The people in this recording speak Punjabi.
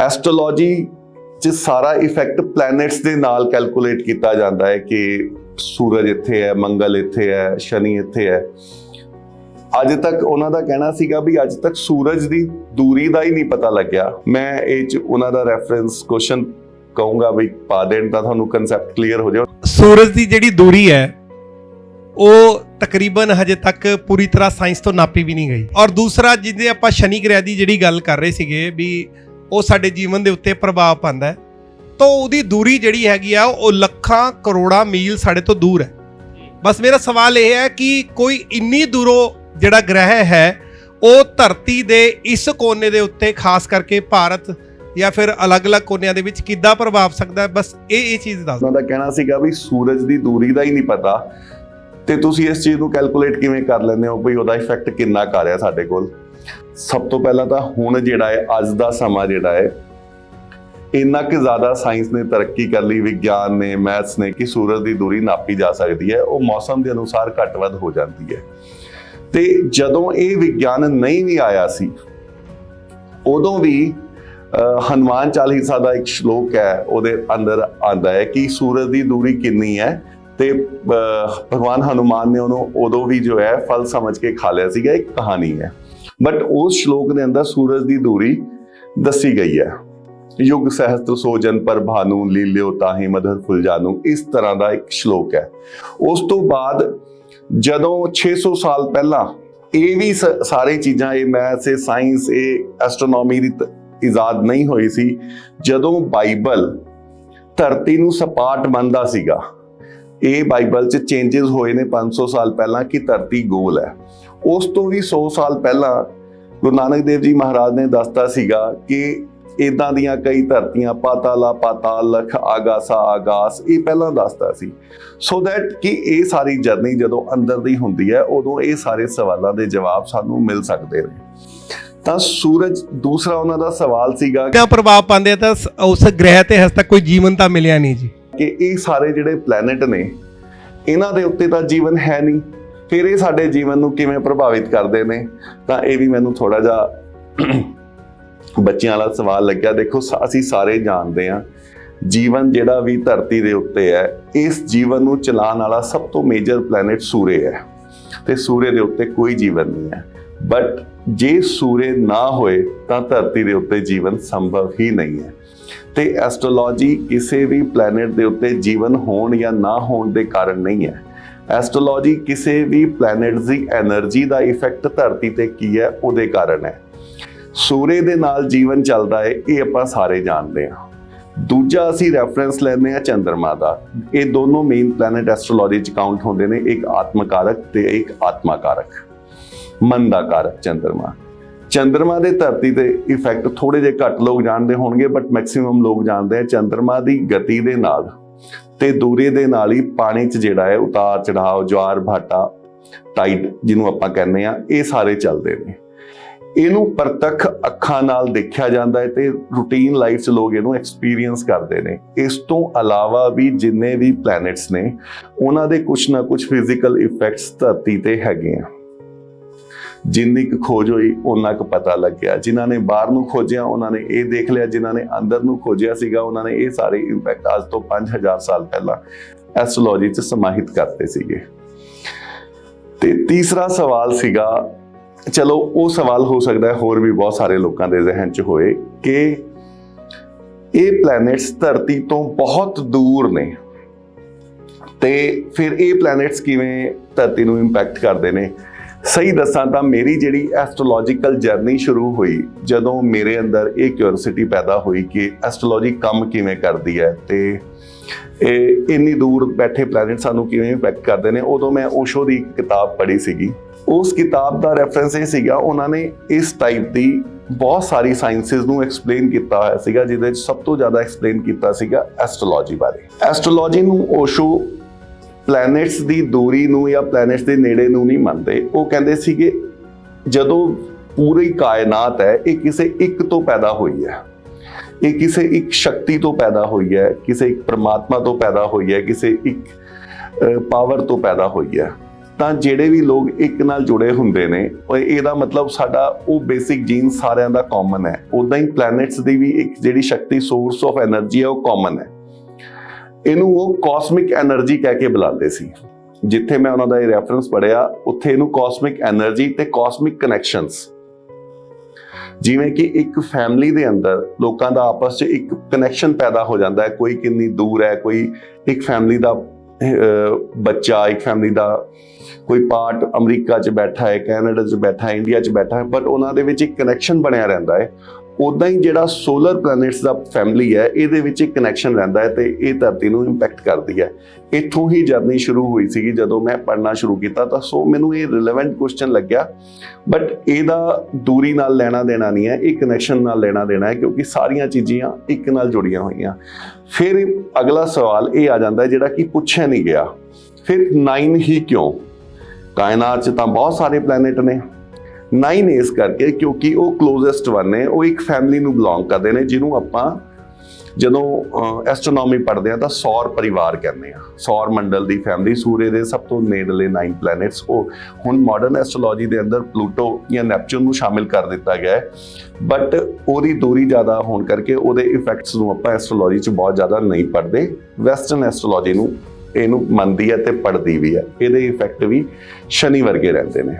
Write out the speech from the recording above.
ਐਸਟ੍ਰੋਲੋਜੀ ਚ ਸਾਰਾ ਇਫੈਕਟ ਪਲੈਨਟਸ ਦੇ ਨਾਲ ਕੈਲਕੂਲੇਟ ਕੀਤਾ ਜਾਂਦਾ ਹੈ ਕਿ ਸੂਰਜ ਇੱਥੇ ਹੈ, ਮੰਗਲ ਇੱਥੇ ਹੈ, ਸ਼ਨੀ ਇੱਥੇ ਹੈ। ਅੱਜ ਤੱਕ ਉਹਨਾਂ ਦਾ ਕਹਿਣਾ ਸੀਗਾ ਵੀ ਅੱਜ ਤੱਕ ਸੂਰਜ ਦੀ ਦੂਰੀ ਦਾ ਹੀ ਨਹੀਂ ਪਤਾ ਲੱਗਿਆ। ਮੈਂ ਇਹ ਚ ਉਹਨਾਂ ਦਾ ਰੈਫਰੈਂਸ ਕੁਐਸਚਨ ਕਹੂੰਗਾ ਵੀ ਪਾ ਦੇਣ ਤਾਂ ਤੁਹਾਨੂੰ ਕਨਸੈਪਟ ਕਲੀਅਰ ਹੋ ਜਾਓ ਸੂਰਜ ਦੀ ਜਿਹੜੀ ਦੂਰੀ ਹੈ, ਉਹ ਤਕਰੀਬਨ ਹਜੇ ਤੱਕ ਪੂਰੀ ਤਰ੍ਹਾਂ ਸਾਇੰਸ ਤੋਂ ਨਾਪੀ ਵੀ ਨਹੀਂ ਗਈ। ਔਰ ਦੂਸਰਾ ਜਿਹਦੇ ਆਪਾਂ ਸ਼ਨੀ ਗ੍ਰਹਿ ਦੀ ਜਿਹੜੀ ਗੱਲ ਕਰ ਰਹੇ ਸੀਗੇ ਵੀ ਉਹ ਸਾਡੇ ਜੀਵਨ ਦੇ ਉੱਤੇ ਪ੍ਰਭਾਵ ਪਾਉਂਦਾ ਹੈ। ਤਾਂ ਉਹਦੀ ਦੂਰੀ ਜਿਹੜੀ ਹੈਗੀ ਆ, ਉਹ ਲੱਖਾਂ ਕਰੋੜਾਂ ਮੀਲ ਸਾਡੇ ਤੋਂ ਦੂਰ ਹੈ। ਬਸ ਮੇਰਾ ਸਵਾਲ ਇਹ ਹੈ ਕਿ ਕੋਈ ਇੰਨੀ ਦੂਰੋਂ ਜਿਹੜਾ ਗ੍ਰਹਿ ਹੈ, ਉਹ ਧਰਤੀ ਦੇ ਇਸ ਕੋਨੇ ਦੇ ਉੱਤੇ, ਖਾਸ ਕਰਕੇ ਭਾਰਤ ਜਾਂ ਫਿਰ ਅਲੱਗ-ਅਲੱਗ ਕੋਨਿਆਂ ਦੇ ਵਿੱਚ ਕਿੱਦਾਂ ਪ੍ਰਭਾਵ ਸਕਦਾ ਹੈ? ਬਸ ਇਹ ਇਹ ਚੀਜ਼ ਦੱਸ ਉਹਨਾਂ ਦਾ ਕਹਿਣਾ ਸੀਗਾ ਵੀ ਸੂਰਜ ਦੀ ਦੂਰੀ ਦਾ ਹੀ ਨਹੀਂ ਪਤਾ। ਤੇ ਤੁਸੀਂ ਇਸ ਚੀਜ਼ ਨੂੰ ਕੈਲਕੂਲੇਟ ਕਿਵੇਂ ਕਰ ਲੈਂਦੇ ਹੋ? ਵੀ ਉਹਦਾ ਇਫੈਕਟ ਕਿੰਨਾ ਕਰ ਰਿਹਾ ਸਾਡੇ ਕੋਲ? ਸਭ ਤੋਂ ਪਹਿਲਾਂ ਤਾਂ ਹੁਣ ਜਿਹੜਾ ਹੈ ਅੱਜ ਦਾ ਸਮਾਂ ਜਿਹੜਾ ਹੈ ਇੰਨਾ ਕਿ ਜ਼ਿਆਦਾ ਸਾਇੰਸ ਨੇ ਤਰੱਕੀ ਕਰ ਲਈ ਵਿਗਿਆਨ ਨੇ ਮੈਥਸ ਨੇ ਕਿ ਸੂਰਜ ਦੀ ਦੂਰੀ ਨਾਪੀ ਜਾ ਸਕਦੀ ਹੈ ਉਹ ਮੌਸਮ ਦੇ ਅਨੁਸਾਰ ਘੱਟ ਵੱਧ ਹੋ ਜਾਂਦੀ ਹੈ। ਤੇ ਜਦੋਂ ਇਹ ਵਿਗਿਆਨ ਨਹੀਂ ਵੀ ਆਇਆ ਸੀ ਉਦੋਂ ਵੀ ਅਹ, ਹਨੂਮਾਨ ਚਾਲੀਸਾ ਦਾ ਇੱਕ ਸ਼ਲੋਕ ਹੈ ਉਹਦੇ ਅੰਦਰ ਆਂਦਾ ਹੈ ਕਿ ਸੂਰਜ ਦੀ ਦੂਰੀ ਕਿੰਨੀ ਹੈ ਤੇ ਭਗਵਾਨ ਹਨੂਮਾਨ ਨੇ ਉਹਨੂੰ ਉਦੋਂ ਵੀ ਜੋ ਹੈ ਫਲ ਸਮਝ ਕੇ ਖਾ ਲਿਆ ਸੀਗਾ ਇੱਕ ਕਹਾਣੀ ਹੈ। ਬਟ ਉਸ ਸ਼ਲੋਕ ਦੇ ਅੰਦਰ ਸੂਰਜ ਦੀ ਦੂਰੀ ਦੱਸੀ ਗਈ ਹੈ। ਯੁਗ ਸਹਸਤਰ ਸੋਜਨ ਪਰ ਭਾਨੂ, ਲੀਲਿਓ ਤਾਹੀ ਮਧਰ ਫੁੱਲ ਜਾਨੂ, ਇਸ ਤਰ੍ਹਾਂ ਦਾ ਇੱਕ ਸ਼ਲੋਕ ਹੈ। ਉਸ ਤੋਂ ਬਾਅਦ ਜਦੋਂ 600 ਸਾਲ ਪਹਿਲਾਂ ਇਹ ਵੀ ਸਾਰੇ ਚੀਜ਼ਾਂ, ਇਹ ਮੈਥ, ਇਹ ਸਾਇੰਸ, ਇਹ ਐਸਟਰੋਨੋਮੀ ਦੀ ਇਜਾਦ ਨਹੀਂ ਹੋਈ ਸੀ, ਜਦੋਂ ਬਾਈਬਲ ਧਰਤੀ ਨੂੰ ਸਪਾਟ ਮੰਨਦਾ ਸੀਗਾ। ਇਹ ਬਾਈਬਲ 'ਚ ਚੇਂਜਸ ਹੋਏ ਨੇ 500 ਸਾਲ ਪਹਿਲਾਂ ਕਿ ਧਰਤੀ ਗੋਲ ਹੈ। ਉਸ ਤੋਂ ਵੀ 100 ਸਾਲ ਪਹਿਲਾਂ ਗੁਰੂ ਨਾਨਕ ਦੇਵ ਜੀ ਮਹਾਰਾਜ ਨੇ ਦੱਸਤਾ ਸੀਗਾ ਕਿ ਇਦਾਂ ਦੀਆਂ ਕਈ ਧਰਤੀਆਂ ਪਾਤਾਲਾ ਪਾਤਾਲ ਲਖ ਆਗਾਸਾ ਆਗਾਸ ਇਹ ਪਹਿਲਾਂ ਦੱਸਦਾ ਸੀ। ਸੋ ਦੈਟ ਕਿ ਇਹ ਸਾਰੀ ਜਰਨੀ ਜਦੋਂ ਅੰਦਰ ਦੀ ਹੁੰਦੀ ਹੈ ਉਦੋਂ ਇਹ ਸਾਰੇ ਸਵਾਲਾਂ ਦੇ ਜਵਾਬ ਸਾਨੂੰ ਮਿਲ ਸਕਦੇ ਨੇ। ਤਾਂ ਸੂਰਜ ਦੂਸਰਾ ਉਹਨਾਂ ਦਾ ਸਵਾਲ ਸੀਗਾ ਕਿੰਨਾ ਪ੍ਰਭਾਵ ਪਾਉਂਦੇ ਤਾਂ ਉਸ ਗ੍ਰਹਿ ਤੇ ਹਜੇ ਤੱਕ ਕੋਈ ਜੀਵਨ ਤਾਂ ਮਿਲਿਆ ਨਹੀਂ ਜੀ। ਕਿ ਇਹ ਸਾਰੇ ਜਿਹੜੇ ਪਲੈਨਟ ਨੇ ਇਹਨਾਂ ਦੇ ਉੱਤੇ ਤਾਂ ਜੀਵਨ ਹੈ ਨਹੀਂ। ਫਿਰ ਇਹ ਸਾਡੇ ਜੀਵਨ ਨੂੰ ਕਿਵੇਂ ਪ੍ਰਭਾਵਿਤ ਕਰਦੇ ਨੇ? ਤਾਂ ਇਹ ਵੀ ਮੈਨੂੰ ਥੋੜਾ ਜਿਹਾ ਬੱਚਿਆਂ ਵਾਲਾ ਸਵਾਲ ਲੱਗਿਆ। ਦੇਖੋ, ਸ- ਅਸੀਂ ਸਾਰੇ ਜਾਣਦੇ ਹਾਂ, ਜੀਵਨ ਜਿਹੜਾ ਵੀ ਧਰਤੀ ਦੇ ਉੱਤੇ ਹੈ, ਇਸ ਜੀਵਨ ਨੂੰ ਚਲਾਉਣ ਵਾਲਾ ਸਭ ਤੋਂ ਮੇਜਰ ਪਲੈਨਟ ਸੂਰਜ ਹੈ। ਤੇ ਸੂਰਜ ਦੇ ਉੱਤੇ ਕੋਈ ਜੀਵਨ ਨਹੀਂ ਹੈ। ਬਟ ਜੇ ਸੂਰਜ ਨਾ ਹੋਏ, ਤਾਂ ਧਰਤੀ ਦੇ ਉੱਤੇ ਜੀਵਨ ਸੰਭਵ ਹੀ ਨਹੀਂ ਹੈ। ਤੇ ਐਸਟ੍ਰੋਲੋਜੀ ਕਿਸੇ ਵੀ ਪਲੈਨਟ ਦੇ ਉੱਤੇ ਜੀਵਨ ਹੋਣ ਜਾਂ ਨਾ ਹੋਣ ਦੇ ਕਾਰਨ ਨਹੀਂ ਹੈ। ਐਸਟ੍ਰੋਲੋਜੀ ਕਿਸੇ ਵੀ ਪਲੈਨਟ ਦੀ એનર્ਜੀ ਦਾ ਇਫੈਕਟ ਧਰਤੀ ਤੇ ਕੀ ਹੈ, ਉਹਦੇ ਕਾਰਨ ਹੈ। ਸੂਰੇ ਦੇ ਨਾਲ ਜੀਵਨ ਚੱਲਦਾ ਹੈ, ਇਹ ਆਪਾਂ ਸਾਰੇ ਜਾਣਦੇ ਹਾਂ। ਦੂਜਾ ਅਸੀਂ ਰੈਫਰੈਂਸ ਲੈਂਦੇ ਆ ਚੰਦਰਮਾ ਦਾ। ਇਹ ਦੋਨੋਂ ਮੇਨ ਪਲੈਨਟ ਐਸਟ੍ਰੋਲੋਜੀ ਚ ਕਾਊਂਟ ਹੁੰਦੇ ਨੇ, ਇੱਕ ਆਤਮਕਾਰਕ ਤੇ ਇੱਕ ਆਤਮਾਕਾਰਕ। ਮਨ ਦਾ ਕਾਰਕ ਚੰਦਰਮਾ। ਚੰਦਰਮਾ ਦੇ ਧਰਤੀ ਤੇ ਇਫੈਕਟ ਥੋੜੇ ਜਿਹਾ ਘੱਟ ਲੋਕ ਜਾਣਦੇ ਹੋਣਗੇ ਬਟ ਮੈਕਸਿਮਮ ਲੋਕ ਜਾਣਦੇ ਆ ਚੰਦਰਮਾ ਦੀ ਗਤੀ ਦੇ ਨਾਲ। ਤੇ ਦੂਰੀ ਦੇ ਨਾਲ ਹੀ ਪਾਣੀ 'ਚ ਜਿਹੜਾ ਹੈ ਉਤਾਰ ਚੜਾਓ ਜਵਾਰ ਭਾਟਾ, ਟਾਈਟ ਜਿਹਨੂੰ ਆਪਾਂ ਕਹਿੰਦੇ ਆ ਇਹ ਸਾਰੇ ਚੱਲਦੇ ਨੇ। ਇਹਨੂੰ ਪ੍ਰਤੱਖ ਅੱਖਾਂ ਨਾਲ ਦੇਖਿਆ ਜਾਂਦਾ ਹੈ ਤੇ ਰੂਟੀਨ ਲਾਈਫ 'ਚ ਲੋਕ ਇਹਨੂੰ ਐਕਸਪੀਰੀਅੰਸ ਕਰਦੇ ਨੇ। ਇਸ ਤੋਂ ਇਲਾਵਾ ਵੀ ਜਿੰਨੇ ਵੀ ਪਲੈਨਟਸ ਨੇ, ਉਹਨਾਂ ਦੇ ਕੁਝ ਨਾ ਕੁਝ ਫਿਜ਼ੀਕਲ ਇਫੈਕਟਸ ਧਰਤੀ ਤੇ ਹੈਗੇ ਆ। ਜਿੰਨੀ ਕੁ ਖੋਜ ਹੋਈ ਉਹਨਾਂ ਕੁ ਪਤਾ ਲੱਗਿਆ। ਜਿਨ੍ਹਾਂ ਨੇ ਬਾਹਰ ਨੂੰ ਖੋਜਿਆ ਉਹਨਾਂ ਨੇ ਇਹ ਦੇਖ ਲਿਆ। ਜਿਨ੍ਹਾਂ ਨੇ ਅੰਦਰ ਨੂੰ ਖੋਜਿਆ ਸੀਗਾ ਉਹਨਾਂ ਨੇ ਇਹ ਸਾਰੇ ਇੰਪੈਕਟ ਅੱਜ ਤੋਂ 5000 ਸਾਲ ਪਹਿਲਾਂ ਐਸਟ੍ਰੋਲੋਜੀ 'ਚ ਸਮਾਹਿਤ ਕਰਤੇ ਸੀਗੇ। ਤੇ ਤੀਸਰਾ ਸਵਾਲ ਸੀਗਾ, ਚਲੋ ਉਹ ਸਵਾਲ ਹੋ ਸਕਦਾ ਹੈ, ਹੋਰ ਵੀ ਬਹੁਤ ਸਾਰੇ ਲੋਕਾਂ ਦੇ ਜ਼ਿਹਨ 'ਚ ਹੋਏ ਕਿ ਇਹ ਪਲੈਨਟਸ ਧਰਤੀ ਤੋਂ ਬਹੁਤ ਦੂਰ ਨੇ। ਤੇ ਫਿਰ ਇਹ ਪਲੈਨਟਸ ਕਿਵੇਂ ਧਰਤੀ ਨੂੰ ਇੰਪੈਕਟ ਕਰਦੇ ਨੇ? ਸਹੀ ਦੱਸਾਂ ਤਾਂ ਮੇਰੀ ਜਿਹੜੀ ਐਸਟ੍ਰੋਲੋਜੀਕਲ ਜਰਨੀ ਸ਼ੁਰੂ ਹੋਈ, ਜਦੋਂ ਮੇਰੇ ਅੰਦਰ ਇਹ ਕਿਉਰਿਓਸਿਟੀ ਪੈਦਾ ਹੋਈ ਕਿ ਐਸਟ੍ਰੋਲੋਜੀ ਕੰਮ ਕਿਵੇਂ ਕਰਦੀ ਹੈ ਤੇ ਇਹ ਇੰਨੀ ਦੂਰ ਬੈਠੇ ਪਲੈਨਟ ਸਾਨੂੰ ਕਿਵੇਂ ਇੰਪੈਕਟ ਕਰਦੇ ਨੇ, ਉਦੋਂ ਮੈਂ ਓਸ਼ੋ ਦੀ ਕਿਤਾਬ ਪੜ੍ਹੀ ਸੀਗੀ। ਉਸ ਕਿਤਾਬ ਦਾ ਰੈਫਰੈਂਸ ਇਹ ਸੀਗਾ, ਉਹਨਾਂ ਨੇ ਇਸ ਟਾਈਪ ਦੀ ਬਹੁਤ ਸਾਰੀ ਸਾਇੰਸਿਸ ਨੂੰ ਐਕਸਪਲੇਨ ਕੀਤਾ ਹੋਇਆ ਸੀਗਾ, ਜਿਹਦੇ ਵਿੱਚ ਸਭ ਤੋਂ ਜ਼ਿਆਦਾ ਐਕਸਪਲੇਨ ਕੀਤਾ ਸੀਗਾ ਐਸਟ੍ਰੋਲੋਜੀ ਬਾਰੇ। ਐਸਟ੍ਰੋਲੋਜੀ ਨੂੰ ਓਸ਼ੋ ਪਲੈਨਟਸ ਦੀ ਦੂਰੀ ਨੂੰ ਜਾਂ ਪਲੈਨਟਸ ਦੇ ਨੇੜੇ ਨੂੰ ਨਹੀਂ ਮੰਨਦੇ। ਉਹ ਕਹਿੰਦੇ ਸੀਗੇ, ਜਦੋਂ ਪੂਰੀ ਕਾਇਨਾਤ ਹੈ, ਇਹ ਕਿਸੇ ਇੱਕ ਤੋਂ ਪੈਦਾ ਹੋਈ ਹੈ। ਇਹ ਕਿਸੇ ਇੱਕ ਸ਼ਕਤੀ ਤੋਂ ਪੈਦਾ ਹੋਈ ਹੈ, ਕਿਸੇ ਇੱਕ ਪ੍ਰਮਾਤਮਾ ਤੋਂ ਪੈਦਾ ਹੋਈ ਹੈ, ਕਿਸੇ ਇੱਕ ਪਾਵਰ ਤੋਂ ਪੈਦਾ ਹੋਈ ਹੈ। ਤਾਂ ਜਿਹੜੇ ਵੀ ਲੋਕ ਇੱਕ ਨਾਲ ਜੁੜੇ ਹੁੰਦੇ ਨੇ ਇਹਦਾ ਮਤਲਬ ਸਾਡਾ ਉਹ ਬੇਸਿਕ ਜੀਨ ਸਾਰਿਆਂ ਦਾ ਕਾਮਨ ਹੈ। ਉਦਾਂ ਹੀ ਪਲੈਨਟਸ ਦੀ ਵੀ ਇੱਕ ਜਿਹੜੀ ਸ਼ਕਤੀ ਸੋਰਸ ਆਫ એનર્ਜੀ ਹੈ, ਉਹ ਕਾਮਨ ਹੈ। ਇਹਨੂੰ ਉਹ ਕਾਸਮਿਕ એનર્ਜੀ ਕਹਿ ਕੇ ਬੁਲਾਉਂਦੇ ਸੀ। ਜਿੱਥੇ ਮੈਂ ਉਹਨਾਂ ਦਾ ਇਹ ਰੈਫਰੈਂਸ ਪੜਿਆ ਉੱਥੇ ਇਹਨੂੰ ਕਾਸਮਿਕ એનર્ਜੀ ਤੇ ਕਾਸਮਿਕ ਕਨੈਕਸ਼ਨਸ ਜਿਵੇਂ ਕਿ ਇੱਕ ਫੈਮਿਲੀ ਦੇ ਅੰਦਰ ਲੋਕਾਂ ਦਾ ਆਪਸ 'ਚ ਇੱਕ ਕਨੈਕਸ਼ਨ ਪੈਦਾ ਹੋ ਜਾਂਦਾ ਹੈ। ਕੋਈ ਕਿੰਨੀ ਦੂਰ ਹੈ, ਕੋਈ ਇੱਕ ਫੈਮਿਲੀ ਦਾ ਬੱਚਾ, ਇੱਕ ਫੈਮਿਲੀ ਦਾ ਕੋਈ ਪਾਰਟ ਅਮਰੀਕਾ 'ਚ ਬੈਠਾ ਹੈ, ਕੈਨੇਡਾ 'ਚ ਬੈਠਾ ਹੈ, ਇੰਡੀਆ 'ਚ ਬੈਠਾ ਹੈ ਬਟ ਉਹਨਾਂ ਦੇ ਵਿੱਚ ਇੱਕ ਕਨੈਕਸ਼ਨ ਬਣਿਆ ਰਹਿੰਦਾ ਹੈ। ਉਦਾਂ ਹੀ ਜਿਹੜਾ ਸੋਲਰ ਪਲੈਨਟਸ ਦਾ ਫੈਮਿਲੀ ਹੈ, ਇਹਦੇ ਵਿੱਚ ਇੱਕ ਕਨੈਕਸ਼ਨ ਰਹਿੰਦਾ ਹੈ ਤੇ ਇਹ ਧਰਤੀ ਨੂੰ ਇੰਪੈਕਟ ਕਰਦੀ ਹੈ। ਇੱਥੋਂ ਹੀ ਜਰਨੀ ਸ਼ੁਰੂ ਹੋਈ ਸੀਗੀ, ਜਦੋਂ ਮੈਂ ਪੜ੍ਹਨਾ ਸ਼ੁਰੂ ਕੀਤਾ ਤਾਂ ਸੋ ਮੈਨੂੰ ਇਹ ਰਿਲੇਵੈਂਟ ਕੁਐਸਚਨ ਲੱਗਿਆ। ਬਟ ਇਹਦਾ ਦੂਰੀ ਨਾਲ ਲੈਣਾ ਦੇਣਾ ਨਹੀਂ ਹੈ, ਇਹ ਕਨੈਕਸ਼ਨ ਨਾਲ ਲੈਣਾ ਦੇਣਾ ਹੈ, ਕਿਉਂਕਿ ਸਾਰੀਆਂ ਚੀਜ਼ਾਂ ਇੱਕ ਨਾਲ ਜੁੜੀਆਂ ਹੋਈਆਂ। ਫਿਰ ਅਗਲਾ ਸਵਾਲ ਇਹ ਆ ਜਾਂਦਾ ਜਿਹੜਾ ਕਿ ਪੁੱਛਿਆ ਨਹੀਂ ਗਿਆ। ਫਿਰ 9 ਹੀ ਕਿਉਂ? ਕਾਇਨਾਤ 'ਚ ਤਾਂ ਬਹੁਤ ਸਾਰੇ ਪਲੈਨਟ ਨੇ। ਨਾਈਨ ਇਸ ਕਰਕੇ ਕਿਉਂਕਿ ਉਹ ਕਲੋਜ਼ੈਸਟ ਵਨ ਨੇ, ਉਹ ਇੱਕ ਫੈਮਿਲੀ ਨੂੰ ਬਿਲੋਂਗ ਕਰਦੇ ਨੇ, ਜਿਹਨੂੰ ਆਪਾਂ ਜਦੋਂ ਐਸਟ੍ਰੋਨੋਮੀ ਪੜ੍ਹਦੇ ਆ ਤਾਂ ਸੌਰ ਪਰਿਵਾਰ ਕਹਿੰਦੇ ਆ ਸੌਰ ਮੰਡਲ ਦੀ ਫੈਮਿਲੀ ਸੂਰਜ ਦੇ ਸਭ ਤੋਂ ਨੇੜਲੇ 9 ਪਲੈਨਟਸ ਉਹ ਹੁਣ ਮਾਡਰਨ ਐਸਟ੍ਰੋਲੋਜੀ ਦੇ ਅੰਦਰ ਪਲੂਟੋ ਜਾਂ ਨੈਪਚੂਨ ਨੂੰ ਸ਼ਾਮਿਲ ਕਰ ਦਿੱਤਾ ਗਿਆ ਹੈ। ਬਟ ਉਹਦੀ ਦੂਰੀ ਜ਼ਿਆਦਾ ਹੋਣ ਕਰਕੇ ਉਹਦੇ ਇਫੈਕਟਸ ਨੂੰ ਆਪਾਂ ਐਸਟ੍ਰੋਲੋਜੀ 'ਚ ਬਹੁਤ ਜ਼ਿਆਦਾ ਨਹੀਂ ਪੜ੍ਹਦੇ। ਵੈਸਟਰਨ ਐਸਟ੍ਰੋਲੋਜੀ ਨੂੰ, ਇਹਨੂੰ ਮੰਨਦੀ ਹੈ ਤੇ ਪੜ੍ਹਦੀ ਵੀ ਹੈ। ਇਹਦੇ ਇਫੈਕਟ ਵੀ ਸ਼ਨੀ ਵਰਗੇ ਰਹਿੰਦੇ ਨੇ।